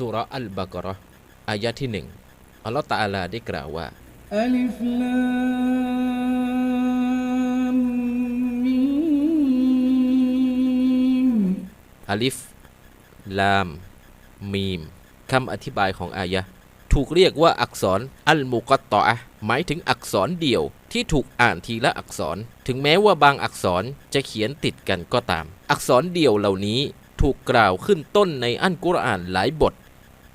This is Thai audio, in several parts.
สุรอัลบากรออายะที่หนึ่งอัลลอฮฺตาลาได้กล่าวว่าอัลฟลามมีมอัลิฟลามมีมคำอธิบายของอายะถูกเรียกว่าอักษรอัลมุกตออะหมายถึงอักษรเดียวที่ถูกอ่านทีละอักษร ถึงแม้ว่าบางอักษรจะเขียนติดกันก็ตาม อักษรเดี่ยวเหล่านี้ถูกกล่าวขึ้นต้นในอัลกุรอานหลายบท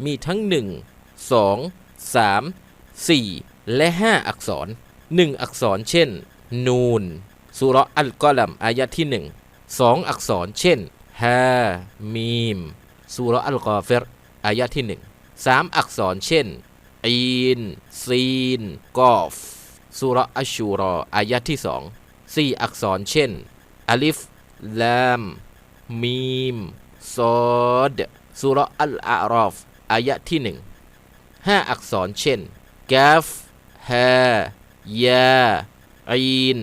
มีทั้ง 1 2 3 4 และ 5 อักษร 1 อักษรเช่น นูนสุระอัลกอลัมอายะที่ 1 2 อักษรเช่นฮามีมสุระอัลกอฟิรอายะที่ 1 3 อักษรเช่นอีน ซีน กอฟสุระอัชูรออายะที่ 2 4 อักษรเช่นอาลิฟลามมีมซอดสุระอัลอารอฟ อายะที่1 5อักษรเช่นกาฟฮายาอีน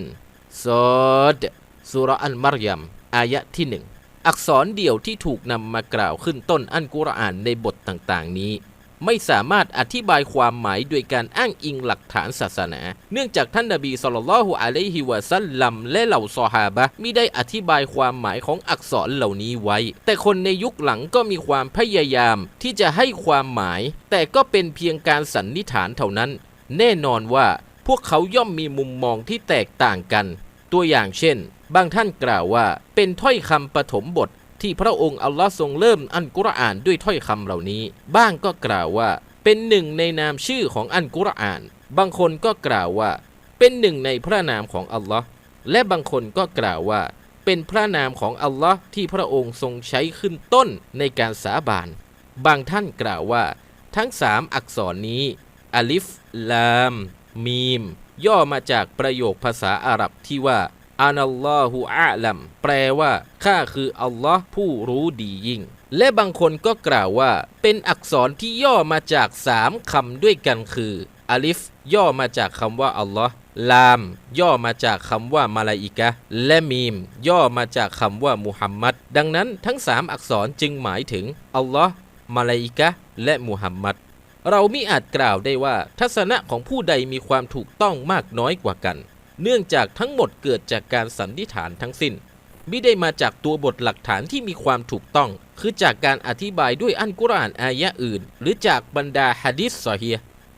ซอดสุรอันมารยมอายะที่หนึ่งอักษรเดี่ยวที่ถูกนำมากล่าวขึ้นต้นอันกุรอานในบทต่างๆนี้ ไม่สามารถอธิบายความหมายโดยการอ้างอิงหลักฐานศาสนา เนื่องจากท่านนบีสุลต่านละฮุอะลัยฮิวะซัลลัมและเหล่าซอฮาบะมิได้อธิบายความหมายของอักษรเหล่านี้ไว้ แต่คนในยุคหลังก็มีความพยายามที่จะให้ความหมาย แต่ก็เป็นเพียงการสันนิษฐานเท่านั้น แน่นอนว่าพวกเขาย่อมมีมุมมองที่แตกต่างกัน ตัวอย่างเช่น บางท่านกล่าวว่าเป็นถ้อยคำปฐมบท ที่พระองค์อัลลอฮ์ทรงเริ่มอันกุรอานด้วยถ้อยคำเหล่านี้ บ้างก็กล่าวว่า เป็นหนึ่งในนามชื่อของอันกุรอาน บางคนก็กล่าวว่า เป็นหนึ่งในพระนามของอัลลอฮ์และบางคนก็กล่าวว่า เป็นพระนามของอัลลอฮ์ที่พระองค์ทรงใช้ขึ้นต้นในการสาบาน บางท่านกล่าวว่า ทั้งสามอักษรนี้อาลิฟลาม มีม ย่อมาจากประโยคภาษาอาหรับที่ว่า อานัลลอฮุอาลัมแปลว่าข้าคืออัลลอฮ์ผู้รู้ดียิ่ง และบางคนก็กล่าวว่า เป็นอักษรที่ย่อมาจากสามคำด้วยกันคืออาลิฟย่อมาจากคำว่าอัลลอฮ์ลาม ย่อมาจากคำว่ามาลาอิกะและมีม ย่อมาจากคำว่ามุฮัมมัดดังนั้นทั้งสามอักษรจึงหมายถึงอัลลอฮ์มาลาอิกะและมุฮัมมัดเราไมิอาจกล่าวได้ว่า ทัศนะของผู้ใดมีความถูกต้องมากน้อยกว่ากัน เนื่องจากทั้งหมดเกิดจากการสันนิษฐานทั้งสิ้นไมิได้มาจากตัวบทหลักฐานที่มีความถูกต้อง คือจากการอธิบายด้วยอันกุรอานอายะอื่น หรือจากบรรดาฮะดิษซอฮี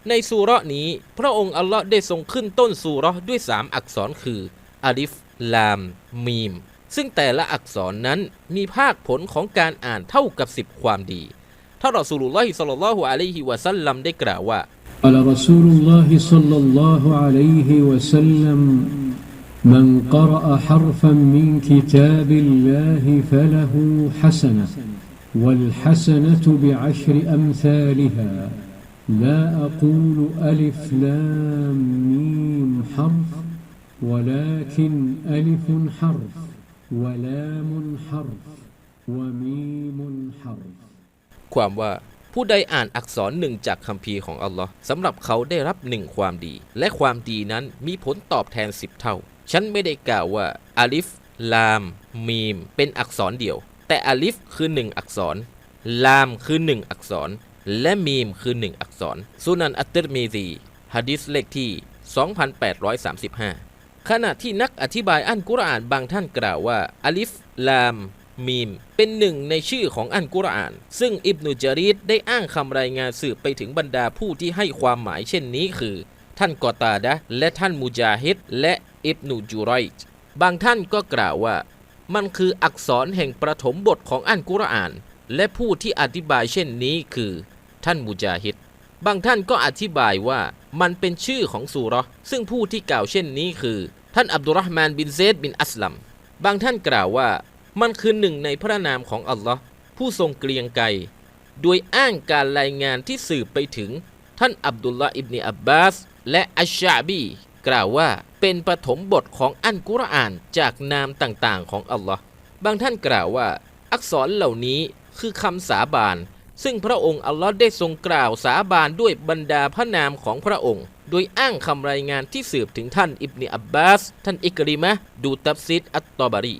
ในซูราะนี้ พระองค์อัลลอฮ์ได้ทรงขึ้นต้นซูราะด้วยสามอักษรคืออาลิฟ ลาม มีม ซึ่งแต่ละอักษรนั้นมีภาคผลของการอ่านเท่ากับสิบความดีท่านรอสูลุลลอฮิศ็อลลัลลอฮุอะลัยฮิวะซัลลัมได้กล่าวว่า قال رسول الله صلى الله عليه وسلم من قرأ حرفا من كتاب الله فله حسنة والحسنة بعشر أمثالها لا أقول ألف لام ميم حرف ولكن ألف حرف ولام حرف وميم حرف ความว่า ผู้ใดอ่านอักษรหนึ่งจากคัมภีร์ของอัลลอฮ์สำหรับเขาได้รับหนึ่งความดี และความดีนั้นมีผลตอบแทนสิบเท่า ฉันไม่ได้กล่าวว่าอาลิฟ ลาม มีม เป็นอักษรเดียว แต่อาลิฟคือหนึ่งอักษร ลามคือหนึ่งอักษร และมีมคือหนึ่งอักษร สุนันอัตติรมีซีฮะดิษเลขที่ 2835 ขณะที่นักอธิบายอันกุรอานบางท่านกล่าวว่าอาลิฟ ลาม มีม เป็นหนึ่งในชื่อของอันกุรอาน ซึ่งอิบนุจารีดได้อ้างคำรายงานสืบไปถึงบรรดาผู้ที่ให้ความหมายเช่นนี้คือ ท่านกอตาดะและท่านมุจาฮิดและอิบนุจูไรจ์บางท่านก็กล่าวว่า มันคืออักษรแห่งประถมบทของอันกุรอาน และผู้ที่อธิบายเช่นนี้คือ ท่านมุจาฮิดบางท่านก็อธิบายว่ามันเป็นชื่อของซูรซึ่งผู้ที่กล่าวเช่นนี้คือ ท่านอับดุลรห์มานบินเซดบินอัสลัม บางท่านกล่าวว่า มันคือหนึ่งในพระนามของอัลลอฮ์ผู้ทรงเกรียงไกรโดยอ้างการรายงานที่สืบไปถึง ท่านอับดุลลาอิบนีอับบาส และอัชชาบี กล่าวว่าเป็นปฐมบทของอันกุรอานจากนามต่างๆ ของอัลลอฮ์บางท่านกล่าวว่า อักษรเหล่านี้คือคำสาบาน ซึ่งพระองค์อัลลอฮ์ได้ทรงกล่าวสาบานด้วยบรรดาพระนามของพระองค์ โดยอ้างคำรายงานที่สืบถึงท่านอิบนีอับบาส ท่านอิกริมะดูตับซิดอัตตอบารี